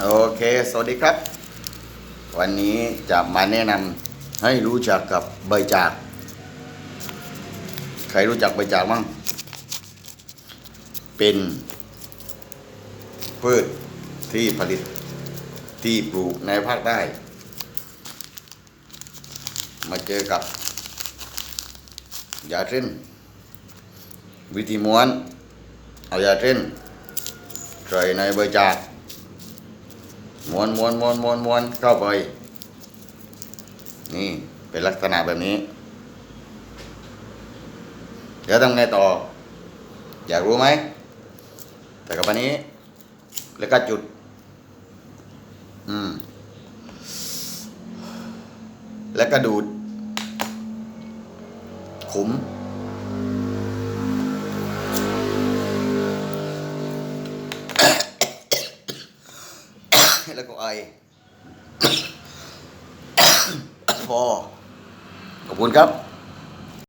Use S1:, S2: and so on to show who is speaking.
S1: โอเค สวัสดีครับ วันนี้จะมาแนะนำให้รู้จักกับใบจาก ใครรู้จักใบจากมั่งเป็นพืชที่ผลิตที่ปลูกในภาคใต้ มาเจอกับยาเส้นวิธีม้วน เอายาเส้นใส่ในใบจาก ม้วนม้วนม้วนม้วนม้วนเข้าไป นี่เป็นลักษณะแบบนี้ เดี๋ยวทำไงต่อ อยากรู้ไหม แต่กับอันนี้ แล้วก็จุด อืม แล้วก็ดูด ขุม แล้วก็ไอ พอ ขอบคุณครับ